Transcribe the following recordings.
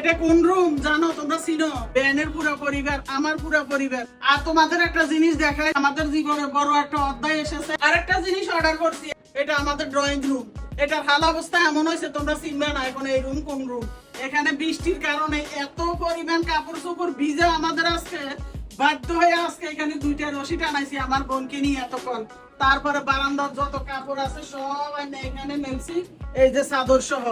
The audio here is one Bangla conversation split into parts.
এটা কোন রুম জানো, তোমরা চিনো। বেনের পুরো পরিবার, আমার পুরো পরিবার। আর তোমাদের একটা জিনিস দেখায় আমাদের জীবনে বড় একটা অধ্যায় এসেছে। আর একটা জিনিস অর্ডার করছি, এটা আমাদের ড্রয়িং রুম এটার হাল অবস্থা এমন হয়েছে, তোমরা চিনবে না এখন এই রুম কোন রুম এখানে বৃষ্টির কারণে এত পরিমাণ কাপড় চোপড় ভিজে আমাদের আজকে বাধ্য হয়ে আজকে এখানে দুইটা রশি টানাইছি আমার বোনকে নিয়ে এতক্ষণ। তারপরে বারান্দার যত কাপড় আছে সব এখানে মেলছি এই যে চাদর সহ।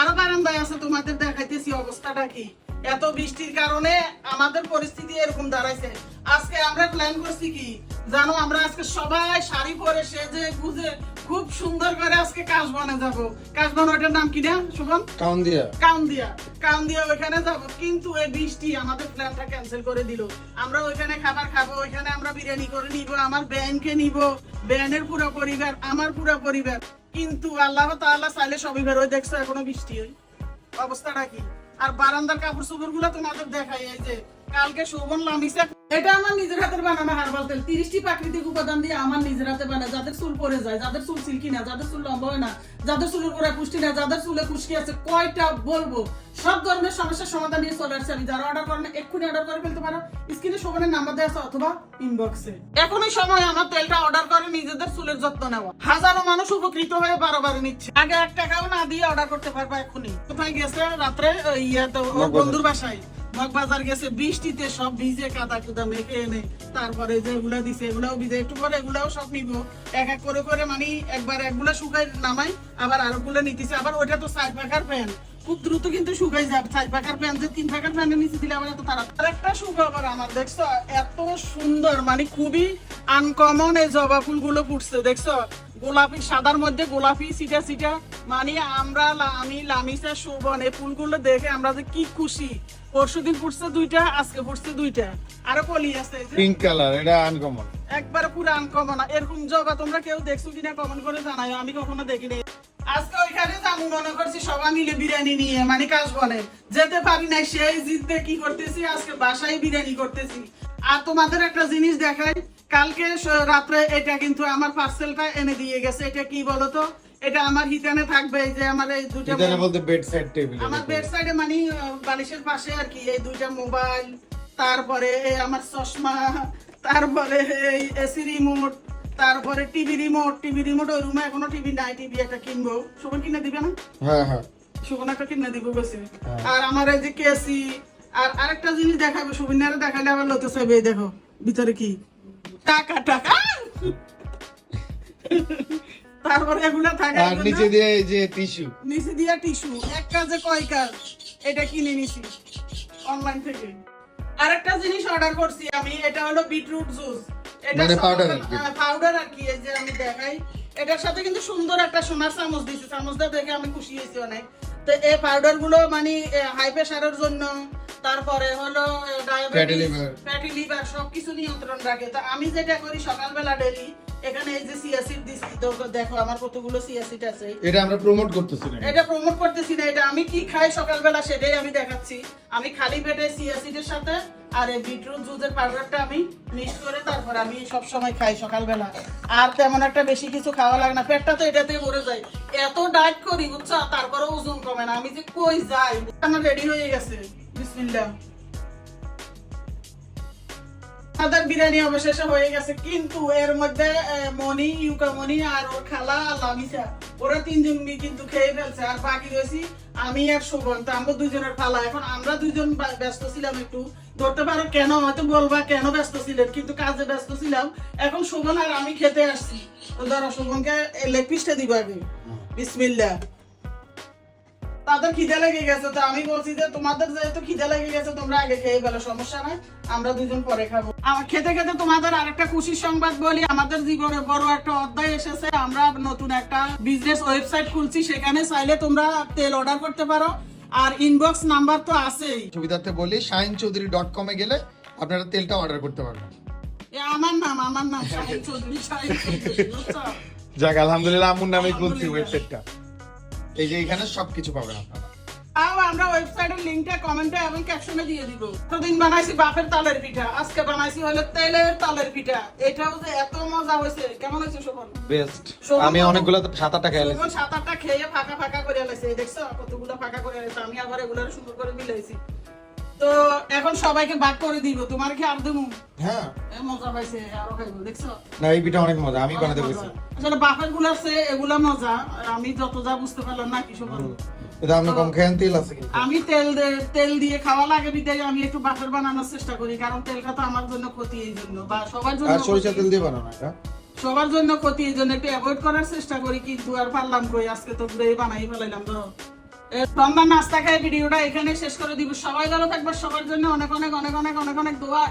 আরও বারান্দায় আছে, তোমাদের দেখাইতেছি অবস্থাটা কি। এত বৃষ্টির কারণে আমাদের পরিস্থিতি এরকম দাঁড়াইছে। আজকে আমরা প্ল্যান করছি কি, জানো, আমরা আজকে সবাই শাড়ি পরে সেজে গুজে খুব সুন্দর করে আজকে কাশবনে যাব। কাশবন ওটার নাম কি না শুভম কাউন দিয়া কাউন্দিয়া। কাউন্দিয়া ওইখানে যাব। কিন্তু এই বৃষ্টি আমাদের প্ল্যানটা ক্যান্সেল করে দিল। আমরা ওইখানে খাবার খাব ওইখানে আমরা বিরিয়ানি করে নিব আমার ব্যানকে নিব। ব্যানের পুরো পরিবার আমার পুরো পরিবার। কিন্তু আল্লাহ তাআলা চাইলে সবই বের হয়ে। দেখছ এখনও বৃষ্টি হয়। অবস্থাটা কি? আর বারান্দার কাপড় চোপড়গুলো তোমাদের দেখাই এই যে কালকে শোভন এটা আমার নিজের হাতের বানানো হারবাল তেল। তিরিশটি প্রাকৃতিক উপাদান দিয়ে আমার নিজের হাতে বানায়। যাদের চুল যায় যাদের চুল সিল্কি না যাদের চুল লম্বা হয় না যাদের চুলের গোড়া পুষ্টি না যাদের চুলে খুশকি আছে কয়টা বলব? সব ধরনের সমস্যার সমাধান নিয়ে চলে আসছে আমি। যারা অর্ডার করেন এক্ষুনি অর্ডার করে ফেলতে পারো। স্ক্রিনে শোভনের নাম্বার দেওয়া আছে অথবা ইনবক্সে এখনই সময় আমার তেলটা অর্ডার করে নিজেদের চুলের যত্ন নেওয়া। হাজারো মানুষ উপকৃত হয়ে বারোবার নিচ্ছে। আগে এক টাকাও না দিয়ে অর্ডার করতে পারবা এক্ষুনি। কোথায় গেছে? রাত্রে ইয়াতে বন্ধুর বাসায়। মগবাজার গেছে, বৃষ্টিতে সব ভিজে কাদা কুদা মেখে এনে তারপরে যে দিছে, এগুলাও ভিজে, একটু পরে এগুলাও সব নিব। এক এক করে করে মানে একবার শুকাই নামাই আবার আরও গুলো নিতেছে। আবার তো সাইড প্যান খুব দ্রুত কিন্তু শুকাই যাবে পাকার প্যান যে তিন প্যানের নিচে দিলে আমার এত তাড়াতাড়ি একটা শুকাবার আমার, দেখছ? এত সুন্দর মানে খুবই আনকমন এই জবা ফুলগুলো ফুটছে, দেখছ? গোলাপি সাদার মধ্যে গোলাপি সিটা সিটা মানে আমরা আমি লামিসা শোভন এই ফুলগুলো দেখে আমরা যে কি খুশি। পরশুদিন ফুটছে দুইটা আজকে ফুটছে দুইটা। আরও কলি আছে পিঙ্ক কালার এটা আনকমন একবার পুরো আনকমন এরকম জবা তোমরা কেউ দেখছ কিনা কমেন্ট করে জানাও আমি কখনো দেখিনি। আজকে ওইখানে যাব মনে করছি সবাই মিলে বিরিয়ানি নিয়ে মানে কাজ বলে। যেতে পারি না সেই জিততে কি করতেছি? আজকে বাসায় বিরিয়ানি করতেছি। আর তোমাদের একটা জিনিস দেখাই কালকে রাত্রে এটা কিন্তু আমার পার্সেলটা এনে দিয়ে গেছে। এটা কি বলতো? এটা আমার হিতানে থাকবে এই যে আমার এই দুটো এখানে বলতে বেড সাইড টেবিল আমার বেড সাইডে মানে বালিশের পাশে আর কি এই দুইটা মোবাইল তারপরে এই আমার চশমা তারপরে এই এসি রিমোট তারপরে টিভি রিমোট টিভি রিমোট ওই রুমে এখনও টিভি নাই টিভি একটা কিনবো। সুমন কিনে দিবে না? হ্যাঁ হ্যাঁ। সুমন একটা কিনে দিব বেশি। হ্যাঁ। আর আমার এই যে কেসি আর আরেকটা জিনিস দেখাবো সুবিনারে দেখালে আবার লতে চাইবে দেখো ভিতরে কি? টাকা টাকা। তারপরে এগুলা থাকে আর নিচে দিয়ে এই যে টিস্যু। নিচে দিয়া টিস্যু। এক কাজে কয় কাজ? এটা কিনে নিছি অনলাইন থেকে। আরেকটা জিনিস অর্ডার করছি আমি এটা হলো বিটরুট জুস এটা কি। পাউডার আর কি এই যে আমি দেখাই। এটার সাথে কিন্তু সুন্দর একটা সোনার চামচ দিয়েছে চামচটা দেখে আমি খুশি হয়েছি অনেক। তো এই পাউডারগুলো মানে হাই প্রেশারের জন্য তারপরে হলো ডায়াবেটিস ফ্যাটি লিভার সবকিছু নিয়ন্ত্রণ রাখে। তো আমি যেটা করি সকালবেলা ডেলি এখানে এই যে সিয়াসিড দিছি দেখো আমার কতগুলো সিয়াসিড আছে। এটা আমরা প্রমোট করতেছি না। এটা প্রমোট করতেছি না এটা আমি কি খাই সকালবেলা সেটাই আমি দেখাচ্ছি। আমি খালি পেটে সিয়াসিডের সাথে আর এই বিটরুট জুসের পাউডারটা আমি মিক্স করে তারপর আমি সব সময় খাই সকালবেলা। আর তেমন একটা বেশি কিছু খাওয়া লাগে না। পেটটা তো এটাতে ভরে যায়। এত ডায়েট করি বুঝছ? তারপরে ওজন কমে না। আমি যে কই যাই আমার রেডি হয়ে গেছে। আমাদের বিরিয়ানি অবশেষে হয়ে গেছে কিন্তু এর মধ্যে মনি ইউকা মনি আর ওর খালা লামিসা ওরা তিনজন কিন্তু খেয়ে ফেলছে। আর বাকি রয়েছি আমি আর শোভন তো আমরা দুজনের পালা এখন আমরা দুজন ব্যস্ত ছিলাম একটু। ধরতে পারো কেন হয়তো বলবা কেন ব্যস্ত ছিলেন কিন্তু কাজে ব্যস্ত ছিলাম। এখন শোভন আর আমি খেতে আসছি। তো ধরো শোভনকে লেগ পিসটা দিব আগে। বিসমিল্লা। তাদের খিদে লেগে গেছে তো আমি বলছি যে তোমাদের যেহেতু খিদে লেগে গেছে তোমরা আগে খেয়ে গেলো সমস্যা নাই আমরা দুজন পরে খাব। আমার খেতে খেতে তোমাদের আরেকটা খুশির সংবাদ বলি আমাদের জীবনে বড় একটা অধ্যায় এসেছে আমরা নতুন একটা বিজনেস ওয়েবসাইট খুলছি সেখানে চাইলে তোমরা তেল অর্ডার করতে পারো আর ইনবক্স নাম্বার তো আছেই। সুবিধার্থে বলি শাহিন চৌধুরী ডট কমে গেলে আপনারা তেলটা অর্ডার করতে পারবেন। এ আমার নাম আমার নাম শাহিন চৌধুরী শাহিন চৌধুরী যাক আলহামদুলিল্লাহ আমুর নামে খুলছি ওয়েবসাইটটা এই যে এখানে সবকিছু পাবেন আপনারা। তাও আমরা ওয়েবসাইটের কমেন্টে এবং ক্যাপশনে দিয়ে দিব। প্রতিদিন বানাইছি বাফের তালের পিঠা আজকে বানাইছি হলো তেলের তালের পিঠা। এটাও যে এত মজা হয়েছে। কেমন হয়েছে শোভন? বেস্ট আমি অনেকগুলো তো সাত আটটা খেয়ে শোভন সাত আটটা খেয়ে ফাঁকা ফাঁকা করে আলাইছে দেখছ কতগুলো ফাঁকা করে আলাইছে আমি আবার এগুলো সুন্দর করে মিলাইছি। তো এখন সবাইকে ভাগ করে দিব। তোমার কি আর দেবো? হ্যাঁ। মজা পাইছে আরও খাইবো দেখছ? না এই পিঠা অনেক মজা আমি বানাতে বলছি। আসলে বাফেরগুলো আছে এগুলা মজা। আমি যত যা বুঝতে পারলাম না কি শোভন? এটা আপনি কম খেয়েন তেল আছে কিন্তু। আমি তেল তেল দিয়ে খাওয়া লাগে বিদায় আমি একটু বাফের বানানোর চেষ্টা করি কারণ তেলটা তো আমার জন্য ক্ষতি এই জন্য বা সবার জন্য আর সরিষা। তেল দিয়ে বানানো এটা? সবার জন্য ক্ষতি এই জন্য একটু অ্যাভয়েড করার চেষ্টা করি কিন্তু আর পারলাম কই আজকে তো ঘুরে বানাই ফেলাইলাম এ, রমজান নাস্তা খাই ভিডিওটা এখানে শেষ করে দিব। সবাই ভালো থাকবে সবার জন্য অনেক অনেক অনেক অনেক অনেক অনেক দোয়া।